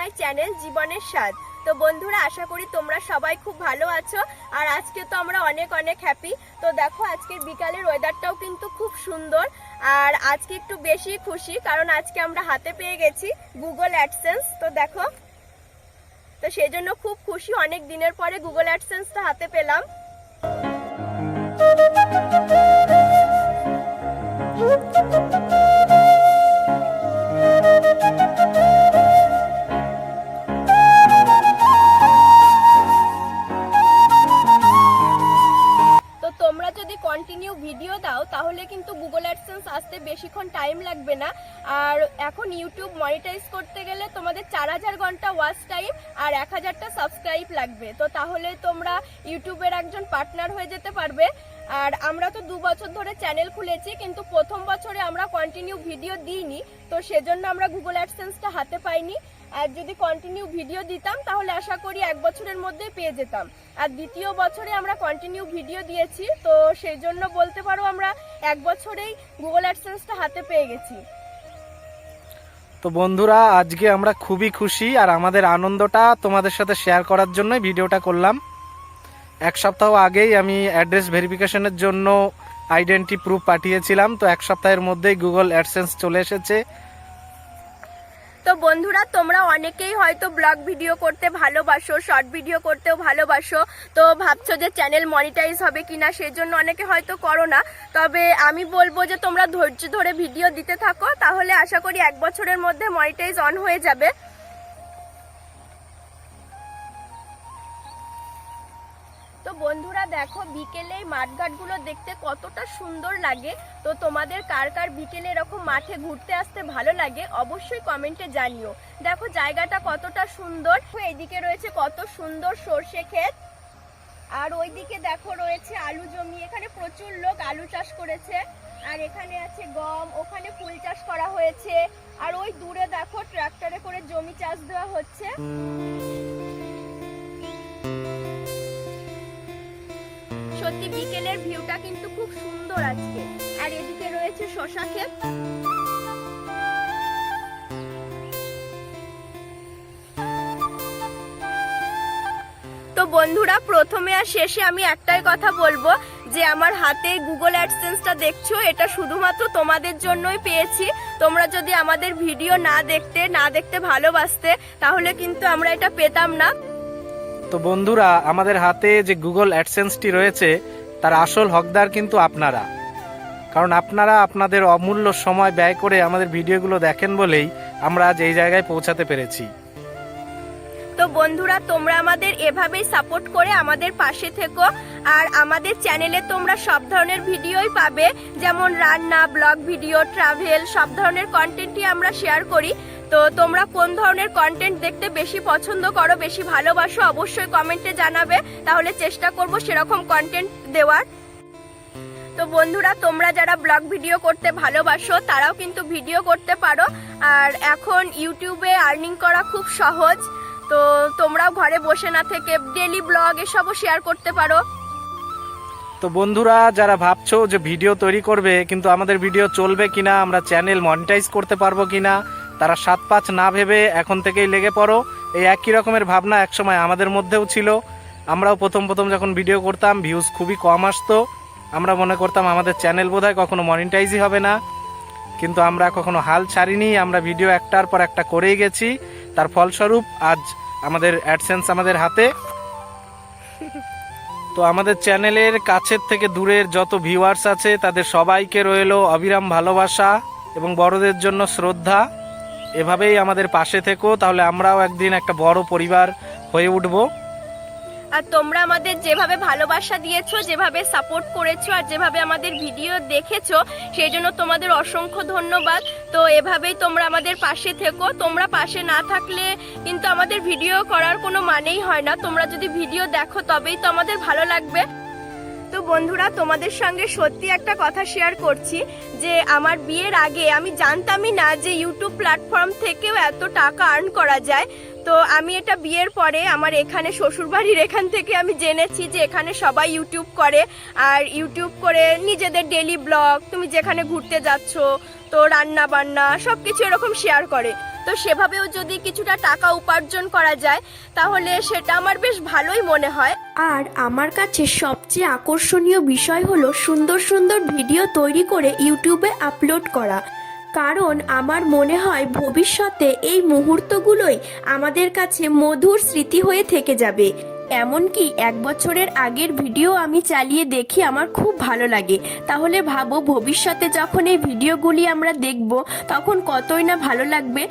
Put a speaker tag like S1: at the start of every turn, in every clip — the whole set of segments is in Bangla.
S1: মাই চ্যানেল জীবনের স্বাদ। তো বন্ধুরা, আশা করি তোমরা সবাই খুব ভালো আছো, আর আজকে তো আমরা অনেক অনেক হ্যাপি তো দেখো, আজকের বিকালের ওয়েদারটাও কিন্তু খুব সুন্দর, আর আজকে একটু বেশি খুশি, কারণ আজকে আমরা হাতে পেয়ে গেছি গুগল অ্যাডসেন্স তো দেখো। তো সেই জন্য খুব খুশি, অনেক দিনের পরে গুগল অ্যাডসেন্সটা হাতে পেলাম। ভিডিও দাও, তাহলে কিন্তু গুগল অ্যাডসেন্স আসতে বেশিক্ষণ টাইম লাগবে না। আর এখন ইউটিউব মনিটাইজ করতে গেলে তোমাদের চার হাজার ঘণ্টা ওয়াচ টাইম আর এক হাজারটা সাবস্ক্রাইব লাগবে। তো তাহলে তোমরা ইউটিউবের একজন পার্টনার হয়ে যেতে পারবে। আর আমরা তো দু বছর ধরে চ্যানেল খুলেছি, কিন্তু প্রথম বছরে আমরা কন্টিনিউ ভিডিও দিইনি, তো সেজন্য আমরা গুগল অ্যাডসেন্সটা হাতে পাইনি। আর যদি কন্টিনিউ ভিডিও দিতাম, তাহলে আশা করি এক বছরের মধ্যেই পেয়ে যেতাম। আর দ্বিতীয় বছরে আমরা কন্টিনিউ ভিডিও দিয়েছি, তো সেই জন্য বলতে পারো আমরা এক বছরেই গুগল অ্যাডসেন্সটা হাতে পেয়ে গেছি।
S2: তো বন্ধুরা, আজকে আমরা খুবই খুশি আর আমাদের আনন্দটা তোমাদের সাথে শেয়ার করার জন্যই ভিডিওটা করলাম। এক সপ্তাহ আগেই আমি অ্যাড্রেস ভেরিফিকেশনের জন্য আইডেন্টি প্রুফ পাঠিয়েছিলাম, তো এক সপ্তাহের মধ্যেই গুগল অ্যাডসেন্স চলে এসেছে।
S1: তো বন্ধুরা, তোমরা অনেকেই হয়তো ব্লগ ভিডিও করতে ভালোবাসো, শর্ট ভিডিও করতেও ভালোবাসো। তো ভাবছ যে চ্যানেল মনিটাইজ হবে কিনা সেই জন্য অনেকে হয়তো করো না। তবে আমি বলব যে তোমরা ধৈর্য ধরে ভিডিও দিতে থাকো, তাহলে আশা করি এক বছরের মধ্যে মনিটাইজ অন হয়ে যাবে। তো বন্ধুরা দেখো, বিকেলে এই মাঠঘাটগুলো দেখতে কতটা সুন্দর লাগে। তো তোমাদের কার কার বিকেলে এরকম মাঠে ঘুরতে আসতে ভালো লাগে, অবশ্যই কমেন্টে জানিও। দেখো, জায়গাটা কতটা সুন্দর। এদিকে রয়েছে কত সুন্দর সর্ষে ক্ষেত। আর ওইদিকে দেখো, রয়েছে আলু জমি। এখানে প্রচুর লোক আলু চাষ করেছে। আর এখানে আছে গম, ওখানে ফুল চাষ করা হয়েছে। আর ওই দূরে দেখো, ট্রাক্টরে করে জমি চাষ দেওয়া হচ্ছে। সত্যি বিকেলের ভিউটা কিন্তু খুব সুন্দর আজকে। আর এদিকে রয়েছে শশা ক্ষেত। তো বন্ধুরা, প্রথমে আর শেষে আমি একটাই কথা বলব যে আমার হাতে গুগল অ্যাডসেন্সটা দেখছ, এটা শুধুমাত্র তোমাদের জন্যই পেয়েছি। তোমরা যদি আমাদের ভিডিও না দেখতে না দেখতে ভালোবাসতে, তাহলে কিন্তু আমরা এটা পেতাম না।
S2: তো বন্ধুরা, আমাদের হাতে যে গুগল অ্যাডসেন্সটি রয়েছে, তার আসল হকদার কিন্তু আপনারা। কারণ আপনারা আপনাদের অমূল্য সময় ব্যয় করে আমাদের ভিডিওগুলো দেখেন বলেই আমরা আজ এই জায়গায় পৌঁছাতে পেরেছি।
S1: তো বন্ধুরা, তোমরা আমাদের এভাবেই সাপোর্ট করে আমাদের পাশে থেকো, আর আমাদের চ্যানেলে তোমরা সব ধরনের ভিডিওই পাবে, যেমন রান্না ব্লগ ভিডিও ট্রাভেল সব ধরনের কন্টেন্টই আমরা শেয়ার করি। তো তোমরা কোন ধরনের কন্টেন্ট দেখতে বেশি পছন্দ করো, বেশি ভালোবাসো অবশ্যই কমেন্টে জানাবে। তাহলে চেষ্টা করব সেরকম কন্টেন্ট দেওয়ার। তো বন্ধুরা, তোমরা যারা ব্লগ ভিডিও করতে ভালোবাসো, তারাও কিন্তু ভিডিও করতে পারো। আর এখন ইউটিউবে আর্নিং করা খুব সহজ। তো তোমরাও ঘরে বসে না থেকে ডেলি ব্লগ এসবও শেয়ার করতে পারো।
S2: তো বন্ধুরা, যারা ভাবছ যে ভিডিও তৈরি করবে, কিন্তু আমাদের ভিডিও চলবে কিনা, আমরা চ্যানেল মনিটাইজ করতে পারব কিনা তারা সাত পাঁচ না ভেবে এখন থেকেই লেগে পড়ো। এই একই রকমের ভাবনা একসময় আমাদের মধ্যেও ছিল। আমরাও প্রথম প্রথম যখন ভিডিও করতাম ভিউজ খুবই কম আসতো। আমরা মনে করতাম আমাদের চ্যানেল বোধহয় কখনো মনিটাইজই হবে না। কিন্তু আমরা কখনো হাল ছাড়িনি, আমরা ভিডিও একটার পর একটা করেই গেছি। তার ফলস্বরূপ আজ আমাদের অ্যাডসেন্স আমাদের হাতে। তো আমাদের চ্যানেলের কাছের থেকে দূরের যত ভিউয়ার্স আছে, তাদের সবাইকে রইল অবিরাম ভালোবাসা এবং বড়দের জন্য শ্রদ্ধা। এভাবেই আমাদের পাশে থেকো, তাহলে আমরাও একদিন একটা বড় পরিবার হয়ে উঠবো।
S1: আর তোমরা আমাদের যেভাবে ভালোবাসা দিয়েছ, যেভাবে সাপোর্ট করেছ আর যেভাবে আমাদের ভিডিও দেখেছ, সেই জন্য তোমাদের অসংখ্য ধন্যবাদ। তো এভাবেই তোমরা আমাদের পাশে থেকো। তোমরা পাশে না থাকলে কিন্তু আমাদের ভিডিও করার কোনো মানেই হয় না। তোমরা যদি ভিডিও দেখো, তবেই তো আমাদের ভালো লাগবে। তো বন্ধুরা, তোমাদের সঙ্গে সত্যি একটা কথা শেয়ার করছি, যে আমার বিয়ের আগে আমি জানতামই না যে ইউটিউব প্ল্যাটফর্ম থেকেও এত টাকা আর্ন করা যায়। তো আমি এটা বিয়ের পরে আমার এখানে শ্বশুরবাড়ির এখান থেকে আমি জেনেছি যে এখানে সবাই ইউটিউব করে, আর ইউটিউব করে নিজেদের ডেলি ব্লগ তুমি যেখানে ঘুরতে যাচ্ছ, তো রান্না বান্না সব কিছু এরকম শেয়ার করে। তো সেভাবেও যদি কিছুটা টাকা উপার্জন করা যায়, তাহলে সেটা আমার বেশ ভালোই মনে হয়।
S3: আর আমার কাছে সবচেয়ে আকর্ষণীয় বিষয় হলো সুন্দর সুন্দর ভিডিও তৈরি করে ইউটিউবে আপলোড করা। কারণ আমার মনে হয় ভবিষ্যতে এই মুহূর্তগুলোই আমাদের কাছে মধুর স্মৃতি হয়ে থেকে যাবে। এমনকি এক বছরের আগের ভিডিও আমি চালিয়ে দেখি আমার খুব ভালো লাগে। তাহলে ভাবো, ভবিষ্যতে যখন এই ভিডিওগুলি আমরা দেখব, তখন কতই না ভালো লাগবে?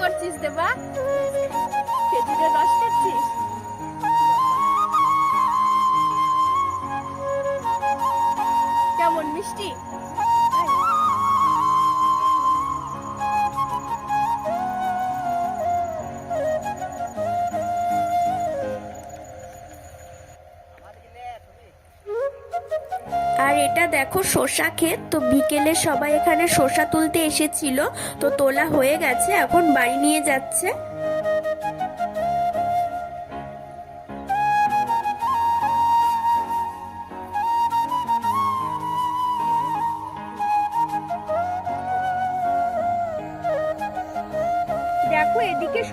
S1: করছিস দেবা? খেজুরের রস খাচ্ছিস? কেমন মিষ্টি?
S3: আর এটা দেখো শসা ক্ষেত, তো বিকেলে সবাই এখানে শসা তুলতে এসেছিল, তো তোলা হয়ে গেছে, এখন বাড়ি নিয়ে যাচ্ছে।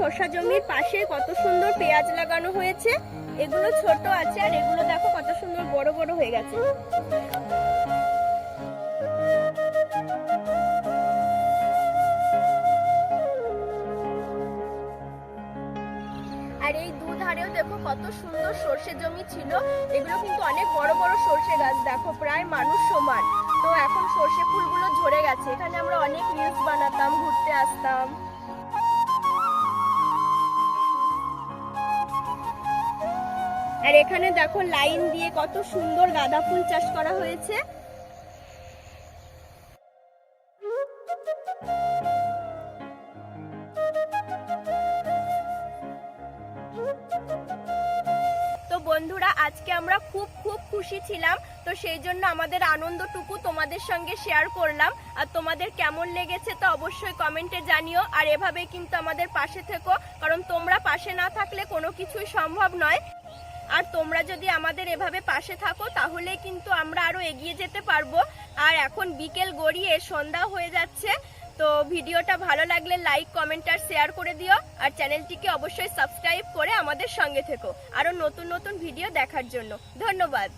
S1: শসা জমির পাশে কত সুন্দর পেঁয়াজ লাগানো হয়েছে। এগুলো ছোট আছে আর এগুলো দেখো কত সুন্দর বড় বড় হয়ে গেছে। আর এই দুধারেও দেখো কত সুন্দর সর্ষে জমি ছিল। এগুলো কিন্তু অনেক বড় বড় সর্ষে গাছ, দেখো প্রায় মানুষ সমান। তো এখন সর্ষে ফুলগুলো ঝরে গেছে। এখানে আমরা অনেক রিলস বানাতাম, ঘুরতে আসতাম। আর এখানে দেখো লাইন দিয়ে কত সুন্দর গাঁদা ফুল চাষ করা হয়েছে। তো বন্ধুরা, আজকে আমরা খুব খুব খুশি ছিলাম। তো সেই জন্য আমাদের আনন্দটুকু তোমাদের সঙ্গে শেয়ার করলাম। আর তোমাদের কেমন লেগেছে তো অবশ্যই কমেন্টে জানিও। আর এভাবে কিন্তু আমাদের পাশে থেকো। কারণ তোমরা পাশে না থাকলে কোনো কিছুই সম্ভব নয়। আর তোমরা যদি আমাদের এভাবে পাশে থাকো, তাহলে কিন্তু আমরা আরও এগিয়ে যেতে পারব। আর এখন বিকেল গড়িয়ে সন্ধ্যা হয়ে যাচ্ছে, তো ভিডিওটা ভালো লাগলে লাইক কমেন্ট আর শেয়ার করে দিও। আর চ্যানেলটিকে অবশ্যই সাবস্ক্রাইব করে আমাদের সঙ্গে থেকো। আরও নতুন নতুন ভিডিও দেখার জন্য। ধন্যবাদ।